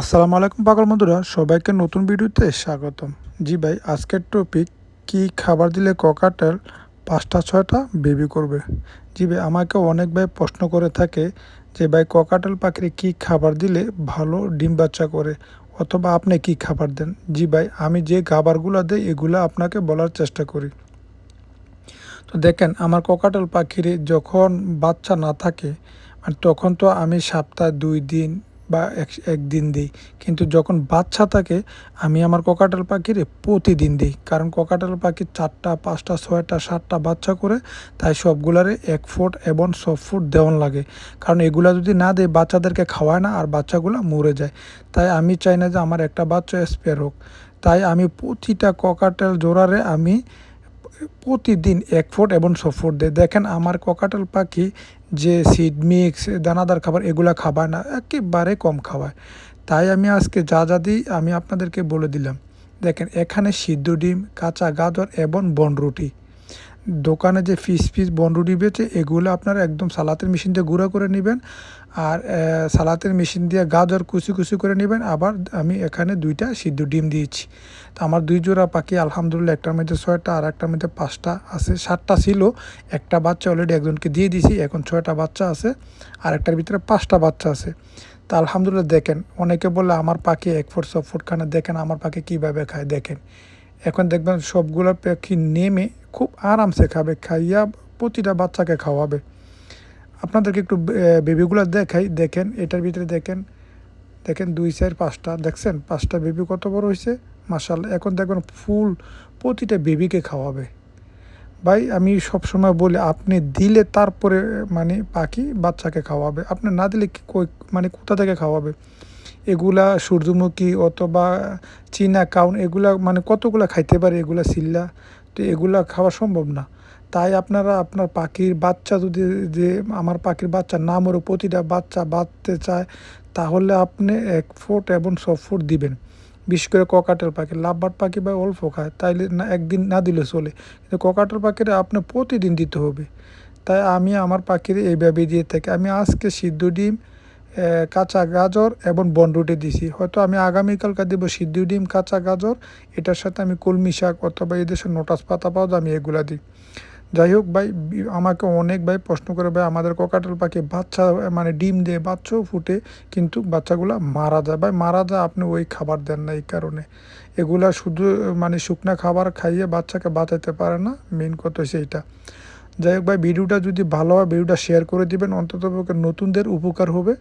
আসসালামু আলাইকুম পাগল বন্ধুরা, সবাইকে নতুন ভিডিওতে স্বাগতম। জি ভাই, আজকের টপিক কি খাবার দিলে ককাটেল পাঁচটা, ছয়টা বেবি করবে? জি ভাই, আমাকে অনেক ভাই প্রশ্ন করে থাকে যে ভাই ককাটেল পাখির কি খাবার দিলে ভালো ডিম বাচ্চা করে? অথবা আপনি কি খাবার দেন? জি ভাই, আমি যে খাবারগুলো দিই, এগুলো আপনাকে বলার চেষ্টা করি। তো দেখেন, আমার ককাটেল পাখির যখন বাচ্চা না থাকে মানে তখন তো আমি সপ্তাহে দুই দিন বা এক, একদিন দিই। কিন্তু যখন বাচ্চা থাকে, আমি আমার ককাটেল পাখির প্রতিদিন দিই। কারণ ককাটেল পাখির চারটা, পাঁচটা, ছয়টা, সাতটা বাচ্চা করে, তাই সবগুলারে এক ফুট এবং সব ফুট দেওয়ান লাগে। কারণ এগুলা যদি না দেয়, বাচ্চাদেরকে খাওয়ায় না আর বাচ্চাগুলো মরে যায়। তাই আমি চাই না যে আমার একটা বাচ্চা স্পেয়ার হোক। তাই আমি প্রতিটা ককাটেল জোড়ারে আমি প্রতিদিন এক ফুট এবং ছ ফুট দেয়। দেখেন আমার ককাটাল পাখি যে সিড মিক্স দানাদার খাবার, এগুলো খাবায় না, একেবারে কম খাওয়ায়। তাই আমি আজকে যা যা দিই আমি আপনাদেরকে বলে দিলাম। দেখেন এখানে সিদ্ধ ডিম, কাঁচা গাজর এবং বনরুটি। দোকানে যে ফিস ফিস বনরুটি বেচে এগুলো আপনারা একদম সালাতের মেশিন দিয়ে গুঁড়ো করে নেবেন। আর সালাতের মেশিন দিয়ে গাজর কুচি কুচি করে নেবেন। আবার আমি এখানে দুইটা সিদ্ধ ডিম দিয়েছি। তো আমার দুই জোড়া পাখি, আলহামদুলিল্লাহ, একটার মধ্যে ছয়টা আর একটার মধ্যে পাঁচটা আছে। সাতটা ছিল, একটা বাচ্চা অলরেডি একজনকে দিয়ে দিয়েছি এখন ছয়টা বাচ্চা আছে, আর একটার ভিতরে পাঁচটা বাচ্চা আছে। তা আলহামদুলিল্লাহ, দেখেন, অনেকে বলে আমার পাখি এক ফুট সব ফুট খানে দেখেন, আমার পাখি কীভাবে খায়, দেখেন। এখন দেখবেন সবগুলো পাখি নেমে খুব আরামসে খাবে খাইয়া প্রতিটা বাচ্চাকে খাওয়াবে। আপনাদেরকে একটু বেবিগুলো দেখাই, দেখেন, এটার ভিতরে দেখেন দেখেন দুই চার পাঁচটা, দেখছেন? পাঁচটা বেবি কত বড় হয়েছে মাসাল এখন দেখবেন ফুল প্রতিটা বেবিকে খাওয়াবে। ভাই, আমি সব সময় বলি, আপনি দিলে তারপরে মানে পাখি বাচ্চাকে খাওয়াবে। আপনি না দিলে মানে কোথা থেকে খাওয়াবে? এগুলা সূর্যমুখী অথবা চীনা কাউন, এগুলা মানে কতগুলা খাইতে পারে এগুলা সিল্লা? তো এগুলা খাওয়া সম্ভব না। তাই আপনারা আপনার পাখির বাচ্চা যদি যে আমার পাখির বাচ্চা না মরে প্রতিটা বাচ্চা বাঁধতে চায়, তাহলে আপনি এক ফুট এবং ছ ফুট দিবেন। বিশেষ করে ককাটের পাখি লাভবার পাখি বা অল্প খায়, তাইলে না একদিন না দিলে চলে। কিন্তু ককাটের পাখিরে আপনি প্রতিদিন দিতে হবে। তাই আমি আমার পাখির এইভাবে দিয়ে থাকি। আমি আজকে সিদ্ধ ডিম কাঁচা গাজর এবং বনরুটি দিছি। হয়তো আমি আগামীকালকে দেব সিদ্ধ ডিম, কাঁচা গাজর, এটার সাথে আমি কলমি শাক অথবা এই দেশের নোটাস পাতা পাওয়া আমি এগুলা দিই। যাই হোক ভাই আমাকে অনেক ভাই প্রশ্ন করে, ভাই, আমাদের ককাটেল পাখি বাচ্চা মানে ডিম দিয়ে বাচ্চাও ফুটে, কিন্তু বাচ্চাগুলো মারা যায়। ভাই, মারা যায় আপনি ওই খাবার দেন না এই কারণে। এগুলা শুধু মানে শুকনা খাবার খাইয়ে বাচ্চাকে বাঁচাতে পারে না মেন কথা সেইটা যাই হোক ভাই, ভিডিওটা যদি ভালো হয়, ভিডিওটা শেয়ার করে দিবেন অন্তত নতুনদের উপকার হবে।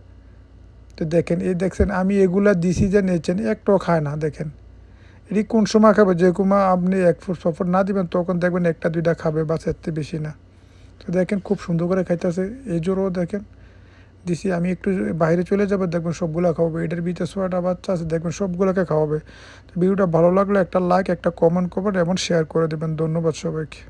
তো দেখেন, এই দেখছেন, আমি এগুলা দিছি যে নিয়েছেন একটাও খায় না, দেখেন। এটি কোন সময় খাবে? যে কুমা আপনি এক ফুট ফুট না দিবেন, তখন দেখবেন একটা, দুইটা খাবে, বা এর বেশি না। তো দেখেন, খুব সুন্দর করে খাইতেছে, এই জোরও দেখেন। দিছি, আমি একটু বাইরে চলে যাব, দেখবেন সবগুলো খাওয়াবে। এটার ভিতরে ছয়টা বাচ্চা আছে, দেখবেন সবগুলোকে খাওয়াবে। তো ভিডিওটা ভালো লাগলে একটা লাইক একটা কমেন্ট করবেন এবং শেয়ার করে দেবেন। ধন্যবাদ সবাইকে।